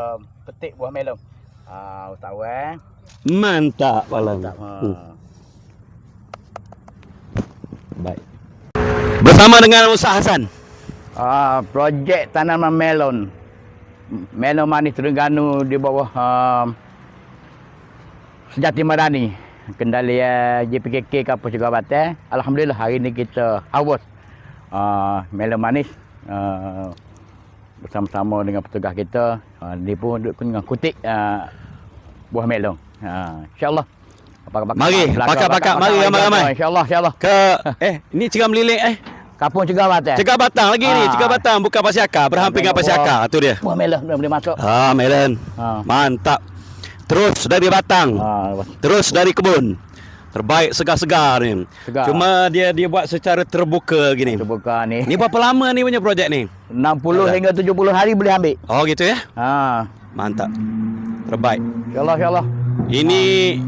uh, petik buah melon. Ah, uh, tahu eh. Mantap Alang. Tak. Hmm. Uh. Baik. Bersama dengan Ustaz Hasan. Ah, projek tanaman melon. Melon manis Terengganu di bawah uh, Sejati Madani. Kendali uh, JPKK Kampus Jabatan. Alhamdulillah hari ini kita harvest uh, melon manis uh, bersama-sama dengan petugas kita. Uh, dia pun duduk dengan kutik uh, buah melon. Uh, InsyaAllah. Pakar-pakar- Mari, pakar-pakar, mari pakar- ramai-ramai. InsyaAllah, insyaAllah. Ke eh ni cegah melilik eh. Kampung Jabatan. Cegah batang lagi ni, Ah. cegah batang bukan pasir akar, berhampir dengan pasir akar tu dia. Buah melon dah boleh masuk. Ah, melon. Ha. Mantap. Terus dari batang. Ah, Terus dari kebun. Terbaik segar-segar ni. Segar. Cuma dia dia buat secara terbuka gini. terbuka ni. Ni berapa lama ni punya projek ni? 60 hingga 70 hari boleh ambil. Oh gitu ya. Ha. Mantap. Terbaik. InsyaAllah, insyaAllah. Ini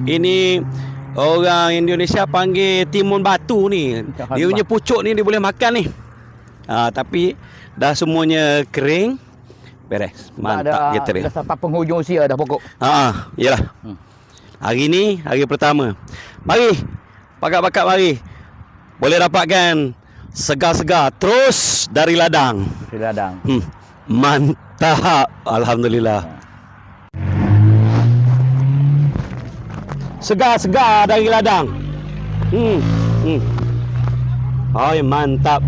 ini orang Indonesia panggil timun batu ni. Dia punya pucuk ni dia boleh makan ni. Ah tapi dah semuanya kering. Beres. Mantap kita ni. Dah sampai penghujung usia dah pokok. Ha, yalah. Hmm. Hari ni hari pertama. Mari. Pakat-pakat mari. Boleh dapatkan segar-segar terus dari ladang. Di ladang. Hmm. Mantap. Alhamdulillah. Segar-segar dari ladang. Hmm. Hmm. Oh, mantap.